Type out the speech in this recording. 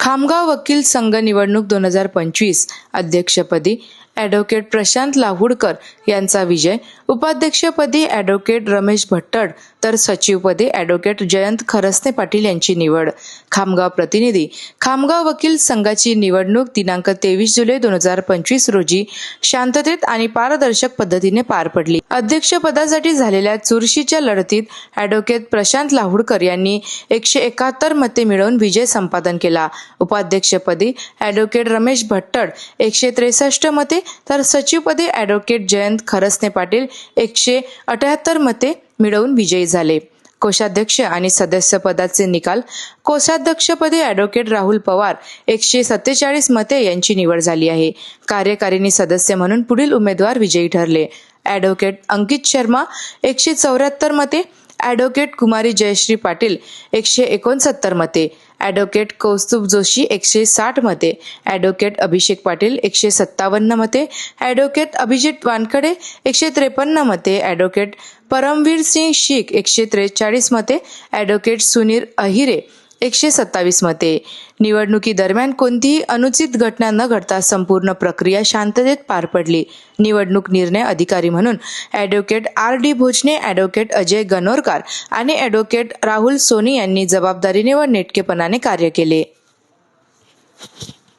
खामगाव वकील संघ निवडणूक दोन हजार पंचवीस अध्यक्षपदी ॲडव्होकेट प्रशांत लाहुडकर यांचा विजय. उपाध्यक्षपदी ॲडव्होकेट रमेश भट्टड तर सचिवपदी ॲडव्होकेट जयंत खरसने पाटील यांची निवड. खामगाव प्रतिनिधी. खामगाव वकील संघाची निवडणूक दिनांक तेवीस जुलै दोन हजार पंचवीस रोजी शांततेत आणि पारदर्शक पद्धतीने पार पडली. अध्यक्षपदासाठी झालेल्या चुरशीच्या लढतीत ॲडव्होकेट प्रशांत लाहुडकर यांनी एकशे एकाहत्तर मते मिळवून विजय संपादन केला. उपाध्यक्षपदी ॲडव्होकेट रमेश भट्टड एकशे त्रेसष्ट मते तर सचिवपदी ॲडव्होकेट जयंत खरसने पाटील एकशे अठ्याहत्तर मते मिळवून विजयी झाले. कोषाध्यक्ष आणि सदस्य पदाचे निकाल कोषाध्यक्षपदी ॲडव्होकेट राहुल पवार एकशे सत्तेचाळीस मते यांची निवड झाली आहे. कार्यकारिणी सदस्य म्हणून पुढील उमेदवार विजयी ठरले. ॲडव्होकेट अंकित शर्मा एकशे चौऱ्याहत्तर मते ॲडव्होकेट कुमारी जयश्री पाटील एकशे एकोणसत्तर मते ॲडव्होकेट कौस्तुभ जोशी एकशे साठ मते ॲडव्होकेट अभिषेक पाटील एकशे सत्तावन्न मते ॲडव्होकेट अभिजित वानखडे एकशे त्रेपन्न मते ॲडव्होकेट परमवीर सिंग शीख एकशे त्रेचाळीस मते ॲडव्होकेट सुनील अहिरे एकशे सत्तावीस मते. निवडणुकीदरम्यान कोणतीही अनुचित घटना न घडता संपूर्ण प्रक्रिया शांततेत पार पडली. निवडणूक निर्णय अधिकारी म्हणून advocate R D Bhojane advocate Ajay Ganorkar आणि ॲडव्होकेट राहुल सोनी यांनी जबाबदारीने व नेटकेपणाने कार्य केले.